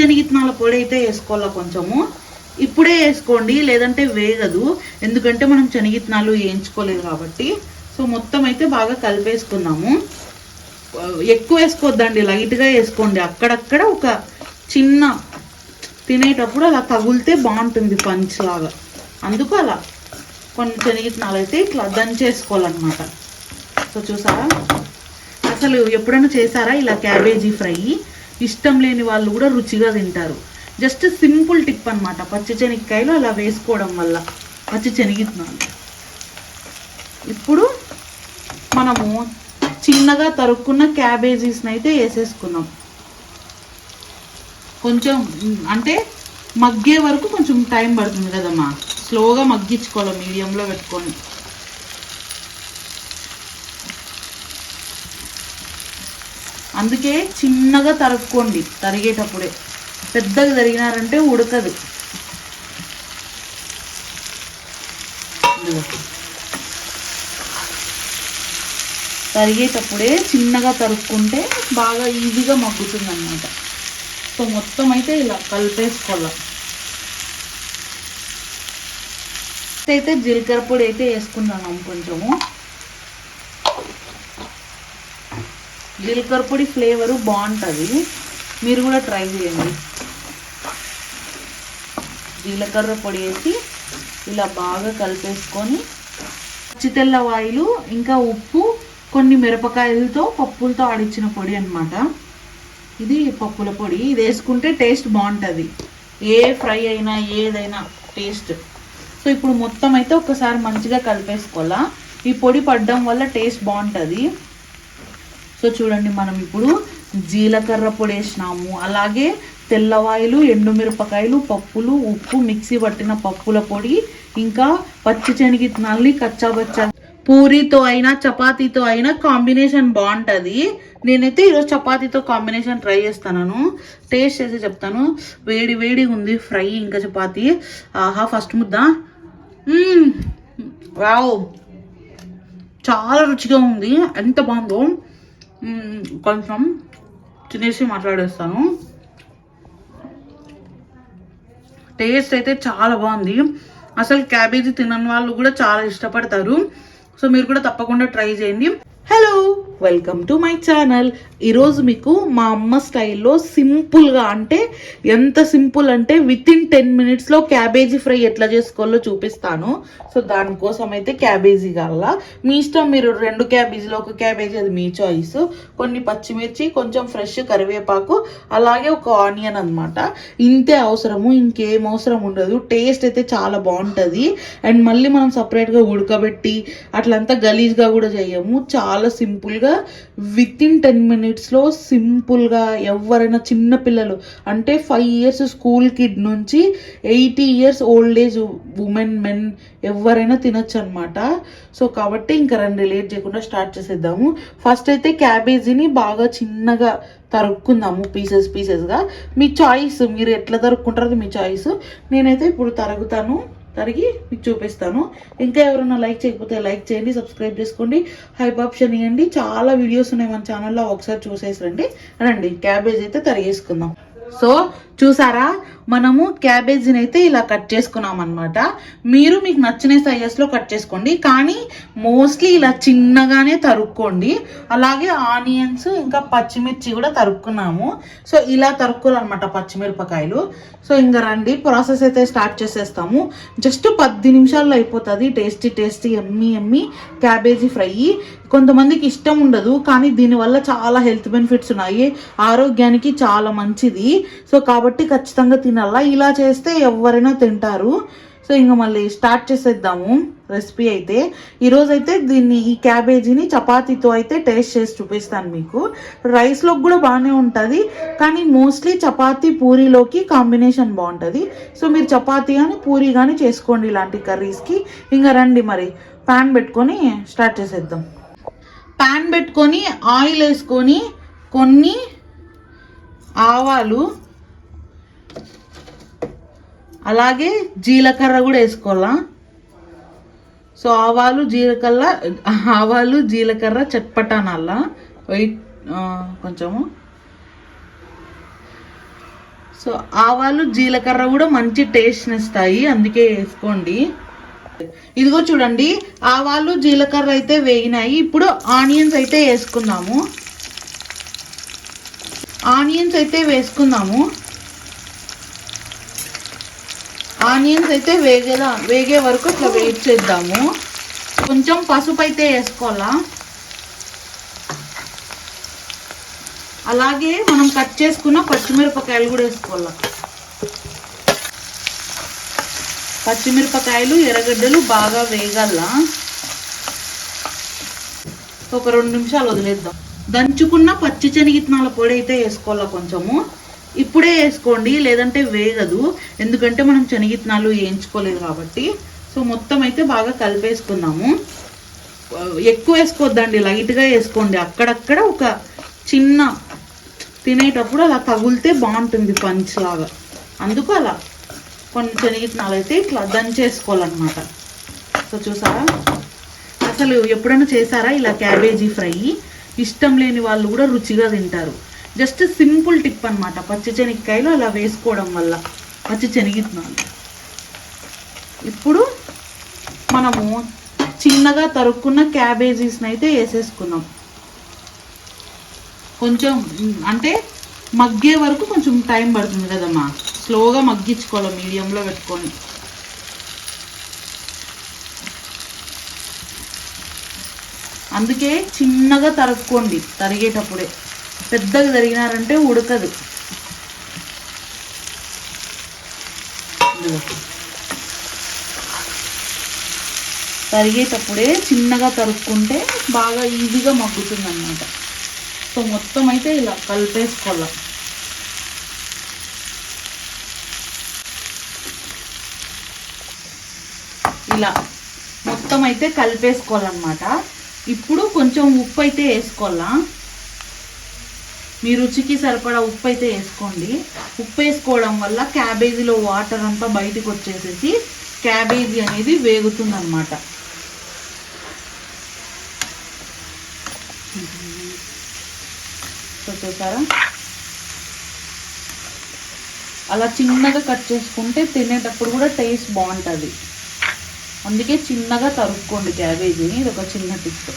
శనగిత్తనాల పొడి అయితే వేసుకోవాలా కొంచెము? ఇప్పుడే వేసుకోండి లేదంటే వేగదు. ఎందుకంటే మనం శనగిత్తనాలు వేయించుకోలేదు కాబట్టి. సో మొత్తం అయితే బాగా కలిపేసుకుందాము. ఎక్కువ వేసుకోవద్దండి లైట్గా వేసుకోండి. అక్కడక్కడ ఒక చిన్న తినేటప్పుడు అలా తగులితే బాగుంటుంది పంచ్ లాగా. అందుకు అలా కొన్ని శనగిత్తనాలు అయితే ఇట్లా దంచేసుకోవాలన్నమాట సో చూసారా? అసలు ఎప్పుడైనా చేశారా ఇలా క్యాబేజీ ఫ్రై? ఇష్టం లేని వాళ్ళు కూడా రుచిగా తింటారు. జస్ట్ సింపుల్ టిప్ అనమాట పచ్చి శనగకాయలు అలా వేసుకోవడం వల్ల. పచ్చి శనగిస్తున్నాను ఇప్పుడు మనము చిన్నగా తరుక్కున్న క్యాబేజీస్ని అయితే వేసేసుకుందాం. కొంచెం అంటే మగ్గే వరకు కొంచెం టైం పడుతుంది కదమ్మా. స్లోగా మగ్గించుకోవాలి మీడియంలో పెట్టుకొని. అందుకే చిన్నగా తరుక్కోండి తరిగేటప్పుడే. పెద్దగా తరిగినారంటే ఉడకదు. తరిగేటప్పుడే చిన్నగా తరుక్కుంటే బాగా ఈజీగా మగ్గుతుంది అనమాట సో మొత్తం అయితే ఇలా కలిపేసుకోవాలి. అయితే జీలకర్ర పొడి అయితే వేసుకున్నాను కొంచెము జీలకర్ర పొడి ఫ్లేవరు బాగుంటుంది. మీరు కూడా ట్రై చేయండి. జీలకర్ర పొడి వేసి ఇలా బాగా కలిపేసుకొని పచ్చితెల్లవాయిలు ఇంకా ఉప్పు కొన్ని మిరపకాయలతో పప్పులతో ఆడిచ్చిన పొడి అనమాట ఇది పప్పుల పొడి. ఇది వేసుకుంటే టేస్ట్ బాగుంటుంది. ఏ ఫ్రై అయినా ఏదైనా టేస్ట్. సో ఇప్పుడు మొత్తం అయితే ఒకసారి మంచిగా కలిపేసుకోవాలా. ఈ పొడి పడడం వల్ల టేస్ట్ బాగుంటుంది. సో చూడండి మనం ఇప్పుడు జీలకర్ర పొడి వేసినాము. అలాగే తెల్లవాయిలు ఎండుమిరపకాయలు పప్పులు ఉప్పు మిక్సీ పట్టిన పప్పుల పొడి ఇంకా పచ్చి శనగిత్తనాల్ని కచ్చాబచ్చా పూరితో అయినా చపాతీతో అయినా కాంబినేషన్ బాగుంటుంది. నేనైతే ఈరోజు చపాతీతో కాంబినేషన్ ట్రై చేస్తాను టేస్ట్ చేసి చెప్తాను. వేడి వేడిగా ఉంది ఫ్రై ఇంకా చపాతీ. ఆహా ఫస్ట్ ముద్ద. వావ్. చాలా రుచిగా ఉంది. ఎంత బాగుందో. కొంచెం తినేసి మాట్లాడేస్తాను. టేస్ట్ అయితే చాలా బాగుంది. అసలు క్యాబేజీ తినని వాళ్ళు కూడా చాలా ఇష్టపడతారు. సో మీరు కూడా తప్పకుండా ట్రై చేయండి. Hello! Welcome to my channel ఈరోజు మీకు మా అమ్మ స్టైల్లో సింపుల్గా అంటే ఎంత సింపుల్ అంటే విత్ ఇన్ టెన్ మినిట్స్లో క్యాబేజీ ఫ్రై ఎట్లా చేసుకోవాలో చూపిస్తాను. సో దానికోసం అయితే క్యాబేజీ కావాలా మీ ఇష్టం మీరు రెండు క్యాబేజీలో ఒక క్యాబేజీ అది మీ చాయిస్ కొన్ని పచ్చిమిర్చి కొంచెం ఫ్రెష్ కరివేపాకు అలాగే ఒక ఆనియన్ అనమాట ఇంతే అవసరము ఇంకేం అవసరం ఉండదు. టేస్ట్ అయితే చాలా బాగుంటుంది. అండ్ మళ్ళీ మనం సపరేట్గా ఉడకబెట్టి అట్లంతా గలీజ్గా కూడా చేయము. చాలా సింపుల్గా విత్ ఇన్ టెన్ మినిట్స్లో సింపుల్గా ఎవరైనా చిన్న పిల్లలు అంటే ఫైవ్ ఇయర్స్ స్కూల్ కిడ్ నుంచి eighty years old age women men ఎవరైనా తినొచ్చు అనమాట సో కాబట్టి ఇంకా రండి లేట్ చేయకుండా స్టార్ట్ చేసేద్దాము. ఫస్ట్ అయితే క్యాబేజీని బాగా చిన్నగా తరుక్కుందాము పీసెస్ పీసెస్గా మీ చాయిస్ మీరు ఎట్లా తరుక్కుంటారో మీ చాయిస్ నేనైతే ఇప్పుడు తరుగుతాను. తరిగి మీకు చూపిస్తాను. ఇంకా ఎవరైనా లైక్ చేయకపోతే లైక్ చేయండి సబ్స్క్రైబ్ చేసుకోండి. హైప్ ఆప్షన్ ఇవ్వండి. చాలా వీడియోస్ ఉన్నాయి మన ఛానల్లో ఒకసారి చూసేసి రండి. రండి క్యాబేజ్ అయితే తరిగేసుకుందాం. సో చూసారా? మనము క్యాబేజీని అయితే ఇలా కట్ చేసుకున్నాం అనమాట మీరు మీకు నచ్చిన సైజెస్లో కట్ చేసుకోండి. కానీ మోస్ట్లీ ఇలా చిన్నగానే తరుక్కోండి. అలాగే ఆనియన్స్ ఇంకా పచ్చిమిర్చి కూడా తరుక్కున్నాము. సో ఇలా తరుక్కోవాలన్నమాట పచ్చిమిరపకాయలు. సో ఇంకా రండి. ప్రాసెస్ అయితే స్టార్ట్ చేసేస్తాము. జస్ట్ పది నిమిషాల్లో అయిపోతుంది. టేస్టీ టేస్టీ ఎమ్మి ఎమ్మి క్యాబేజీ ఫ్రై. కొంతమందికి ఇష్టం ఉండదు. కానీ దీనివల్ల చాలా హెల్త్ బెనిఫిట్స్ ఉన్నాయి. ఆరోగ్యానికి చాలా మంచిది. సో కాబట్టి ఖచ్చితంగా తినాలా ఇలా చేస్తే ఎవరైనా తింటారు. సో ఇంకా మళ్ళీ స్టార్ట్ చేసేద్దాము రెసిపీ అయితే. ఈరోజు అయితే దీన్ని ఈ క్యాబేజీని చపాతీతో అయితే టేస్ట్ చేసి చూపిస్తాను మీకు. రైస్లోకి కూడా బాగానే ఉంటుంది కానీ మోస్ట్లీ చపాతీ పూరీలోకి కాంబినేషన్ బాగుంటుంది. సో మీరు చపాతీ కానీ పూరీ కానీ చేసుకోండి ఇలాంటి కర్రీస్కి. ఇంకా రండి మరి ప్యాన్ పెట్టుకొని స్టార్ట్ చేసేద్దాం. ప్యాన్ పెట్టుకొని ఆయిల్ వేసుకొని కొన్ని ఆవాలు అలాగే జీలకర్ర కూడా వేసుకోవాలా? సో ఆవాలు జీలకర్ర ఆవాలు జీలకర్ర చట్పటానాల? వెయిట్ కొంచెము. సో ఆవాలు జీలకర్ర కూడా మంచి టేస్ట్ని ఇస్తాయి అందుకే వేసుకోండి. ఇదిగో చూడండి ఆవాలు జీలకర్ర అయితే వేగినాయి ఇప్పుడు ఆనియన్స్ అయితే వేసుకుందాము. ఆనియన్స్ అయితే వేసుకుందాము. ఆనియన్స్ అయితే వేగేదా వేగే వరకు ఇట్లా వెయిట్ చేద్దాము. కొంచెం పసుపు అయితే వేసుకోవాలా? అలాగే మనం కట్ చేసుకున్న పచ్చిమిరపకాయలు కూడా వేసుకోవాలా? పచ్చిమిరపకాయలు ఎర్రగడ్డలు బాగా వేగాల? ఒక రెండు నిమిషాలు వదిలేద్దాం. దంచుకున్న పచ్చి శనగిత్నాల పొడి అయితే వేసుకోవాలా కొంచెము? ఇప్పుడే వేసుకోండి లేదంటే వేగదు. ఎందుకంటే మనం శనగిత్తనాలు వేయించుకోలేదు కాబట్టి. సో మొత్తం అయితే బాగా కలిపేసుకుందాము. ఎక్కువ వేసుకోవద్దండి లైట్గా వేసుకోండి. అక్కడక్కడ ఒక చిన్న తినేటప్పుడు అలా తగులితే బాగుంటుంది పంచ్ లాగా. అందుకు అలా కొన్ని శనగిత్తనాలు అయితే ఇట్లా దంచేసుకోవాలన్నమాట సో చూసారా? అసలు ఎప్పుడైనా చేశారా ఇలా క్యాబేజీ ఫ్రై? ఇష్టం లేని వాళ్ళు కూడా రుచిగా తింటారు. జస్ట్ సింపుల్ టిప్ అన్నమాట. పచ్చి శనగకాయలు అలా వేసుకోవడం వల్ల. పచ్చి శనగిత్తనాలు ఇప్పుడు మనము చిన్నగా తరుక్కున్న క్యాబేజీస్ని అయితే వేసేసుకున్నాం. కొంచెం అంటే మగ్గే వరకు కొంచెం టైం పడుతుంది కదమ్మా. స్లోగా మగ్గించుకోవాలి మీడియంలో పెట్టుకొని. అందుకే చిన్నగా తరుక్కోండి తరిగేటప్పుడే. పెద్దగా తరిగినారంటే ఉడకదు. తరిగేటప్పుడే చిన్నగా తరుక్కుంటే బాగా ఈజీగా మగ్గుతుంది అన్నమాట సో మొత్తం అయితే ఇలా కలిపేసుకోవాలి. ఇలా మొత్తం అయితే కలిపేసుకోవాలన్నమాట. ఇప్పుడు కొంచెం ఉప్పు అయితే వేసుకోవాలా. మీ రుచికి సరిపడా ఉప్పు అయితే వేసుకోండి. ఉప్పు వేసుకోవడం వల్ల క్యాబేజీలో వాటర్ అంతా బయటకు వచ్చేసేసి క్యాబేజీ అనేది వేగుతుంది అనమాట చూసారా? అలా చిన్నగా కట్ చేసుకుంటే తినేటప్పుడు కూడా టేస్ట్ బాగుంటుంది. అందుకే చిన్నగా తరుక్కోండి క్యాబేజీని. ఇది ఒక చిన్న టిప్.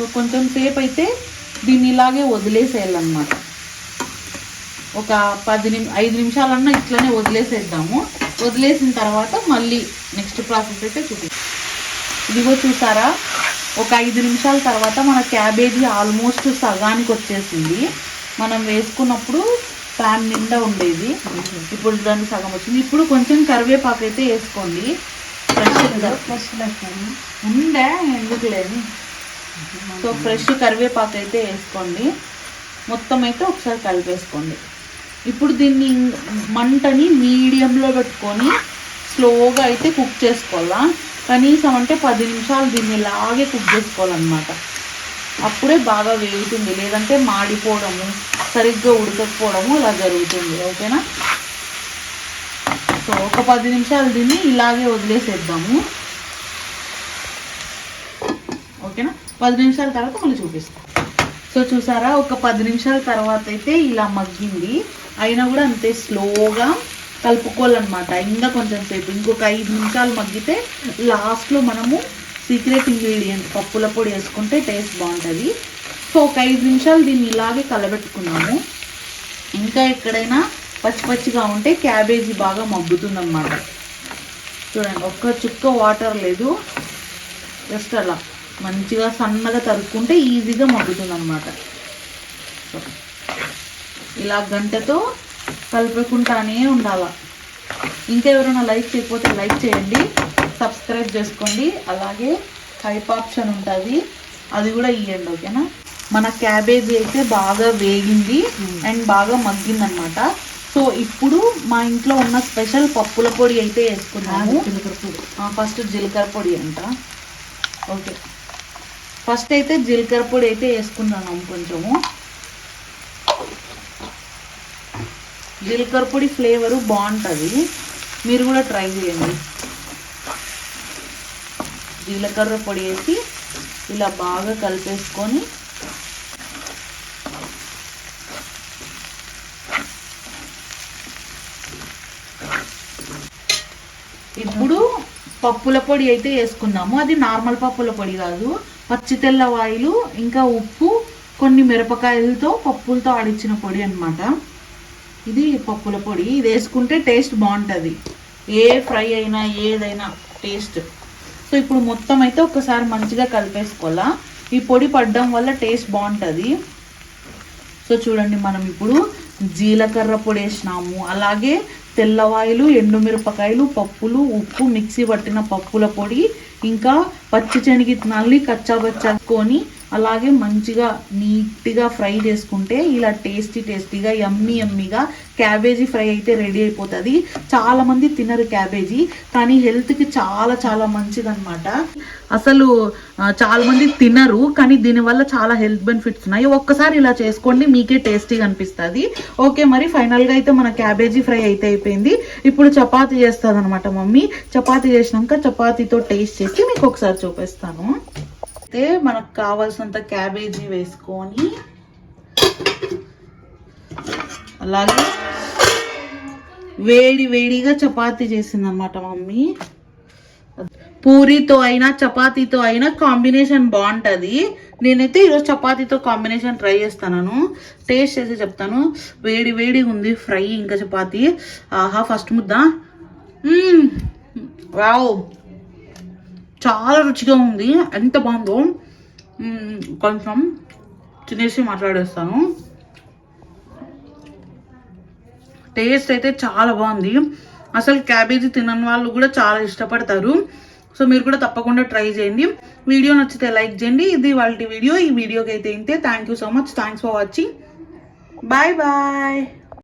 సో కొంచెం సేపు అయితే దీన్ని ఇలాగే వదిలేసేయాలన్నమాట. ఒక పది నిమి ఐదు నిమిషాలన్నా ఇట్లనే వదిలేసేద్దాము. వదిలేసిన తర్వాత మళ్ళీ నెక్స్ట్ ప్రాసెస్ అయితే చూపి ఇదిగో చూసారా? ఒక ఐదు నిమిషాల తర్వాత మన క్యాబేజీ ఆల్మోస్ట్ సగానికి వచ్చేసింది. మనం వేసుకున్నప్పుడు ప్యాన్ నిండా ఉండేది. ఇప్పుడు దాన్ని సగం వచ్చింది. ఇప్పుడు కొంచెం కరివేపాకు అయితే వేసుకోండి ఫ్రెష్గా ఉండే ఎందుకు లేదు సో ఫ్రెష్ కరివేపాకు అయితే వేసుకోండి. మొత్తం అయితే ఒకసారి కలిపేసుకోండి. ఇప్పుడు దీన్ని మంటని మీడియంలో పెట్టుకొని స్లోగా అయితే కుక్ చేసుకోవాలా? కనీసం అంటే పది నిమిషాలు దీన్ని ఇలాగే కుక్ చేసుకోవాలన్నమాట. అప్పుడే బాగా వేగుతుంది. లేదంటే మాడిపోవడము సరిగ్గా ఉడకకపోవడము ఇలా జరుగుతుంది. ఓకేనా? సో ఒక పది నిమిషాలు దీన్ని ఇలాగే వదిలేసేద్దాము ఓకేనా పది నిమిషాల తర్వాత మళ్ళీ చూపిస్తాం. సో చూసారా ఒక పది నిమిషాల తర్వాత అయితే ఇలా మగ్గింది. అయినా కూడా అంతే స్లోగా కలుపుకోవాలన్నమాట. ఇంకా కొంచెం సేపు ఇంకొక ఐదు నిమిషాలు మగ్గితే లాస్ట్లో మనము సీక్రెట్ ఇంగ్రీడియంట్ పప్పుల పొడి వేసుకుంటే టేస్ట్ బాగుంటుంది. సో ఒక ఐదు నిమిషాలు దీన్ని ఇలాగే కలబెట్టుకున్నాము. ఇంకా ఎక్కడైనా పచ్చి పచ్చిగా ఉంటే క్యాబేజీ బాగా మగ్గుతుందన్నమాట. చూడండి ఒక్క చుక్క వాటర్ లేదు. జస్ట్ అలా. మంచిగా సన్నగా తరుక్కుంటే ఈజీగా మగ్గుతుంది అనమాట ఇలా గంటతో కలుపుకుంటానే ఉండాల. ఇంకా ఎవరైనా లైక్ చేయకపోతే లైక్ చేయండి సబ్స్క్రైబ్ చేసుకోండి. అలాగే హైప్ ఆప్షన్ ఉంటుంది అది కూడా ఇవ్వండి ఓకేనా? మన క్యాబేజీ అయితే బాగా వేగింది అండ్ బాగా మగ్గింది అనమాట సో ఇప్పుడు మా ఇంట్లో ఉన్న స్పెషల్ పప్పుల పొడి అయితే వేసుకున్నాము. ఫస్ట్ జీలకర్ర పొడి అంట. ఓకే. ఫస్ట్ అయితే జీలకర్ర పొడి అయితే వేసుకున్నాను కొంచెము. జీలకర్ర పొడి ఫ్లేవరు బాగుంటుంది. మీరు కూడా ట్రై చేయండి. జీలకర్ర పొడి వేసి ఇలా బాగా కలిపేసుకొని ఇప్పుడు పప్పుల పొడి అయితే వేసుకున్నాము. అది నార్మల్ పప్పుల పొడి కాదు. పచ్చి తెల్లవాయిలు ఇంకా ఉప్పు కొన్ని మిరపకాయలతో పప్పులతో ఆడిచ్చిన పొడి అనమాట ఇది పప్పుల పొడి. ఇది వేసుకుంటే టేస్ట్ బాగుంటుంది. ఏ ఫ్రై అయినా ఏదైనా టేస్ట్. సో ఇప్పుడు మొత్తం అయితే ఒకసారి మంచిగా కలిపేసుకోవాలా. ఈ పొడి పడడం వల్ల టేస్ట్ బాగుంటుంది. సో చూడండి మనం ఇప్పుడు జీలకర్ర పొడి వేసినాము. అలాగే తెల్లవాయలు ఎండుమిరపకాయలు పప్పులు ఉప్పు మిక్సీ పట్టిన పప్పుల పొడి ఇంకా పచ్చి శనగిత్నాల్ని కచ్చాబచ్చాకొని అలాగే మంచిగా నీట్గా ఫ్రై చేసుకుంటే ఇలా టేస్టీ టేస్టీగా యమ్మీ యమ్మీగా క్యాబేజీ ఫ్రై అయితే రెడీ అయిపోతుంది. చాలామంది తినరు క్యాబేజీ కానీ హెల్త్కి చాలా చాలా మంచిదన్నమాట. అసలు చాలామంది తినరు కానీ దీనివల్ల చాలా హెల్త్ బెనిఫిట్స్ ఉన్నాయి. ఒక్కసారి ఇలా చేసుకోండి మీకే టేస్టీగా అనిపిస్తుంది. ఓకే మరి ఫైనల్గా అయితే మన క్యాబేజీ ఫ్రై అయితే అయిపోయింది. ఇప్పుడు చపాతి చేస్తుంది అనమాట మమ్మీ. చపాతి చేసినాక చపాతీతో టేస్ట్ చేసి మీకు ఒకసారి చూపిస్తాను. అయితే మనకు కావాల్సినంత క్యాబేజీ వేసుకొని అలాగే వేడి వేడిగా చపాతీ చేసింది అన్నమాట మమ్మీ. పూరితో అయినా చపాతీతో అయినా కాంబినేషన్ బాగుంటుంది. నేనైతే ఈరోజు చపాతీతో కాంబినేషన్ ట్రై చేస్తాను. టేస్ట్ చేసి చెప్తాను. వేడి వేడి ఉంది ఫ్రై ఇంకా చపాతీ. ఆహా ఫస్ట్ ముద్ద. రావు వావ్. చాలా రుచిగా ఉంది. ఎంత బాగుందో. కొంచెం తినేసి మాట్లాడేస్తాను. టేస్ట్ అయితే చాలా బాగుంది. అసలు క్యాబేజీ తినని వాళ్ళు కూడా చాలా ఇష్టపడతారు. సో మీరు కూడా తప్పకుండా ట్రై చేయండి. వీడియో నచ్చితే లైక్ చేయండి. ఇది వాళ్ళ వీడియో. ఈ వీడియోకి అయితే ఇంతే. Thank you so much thanks for watching bye bye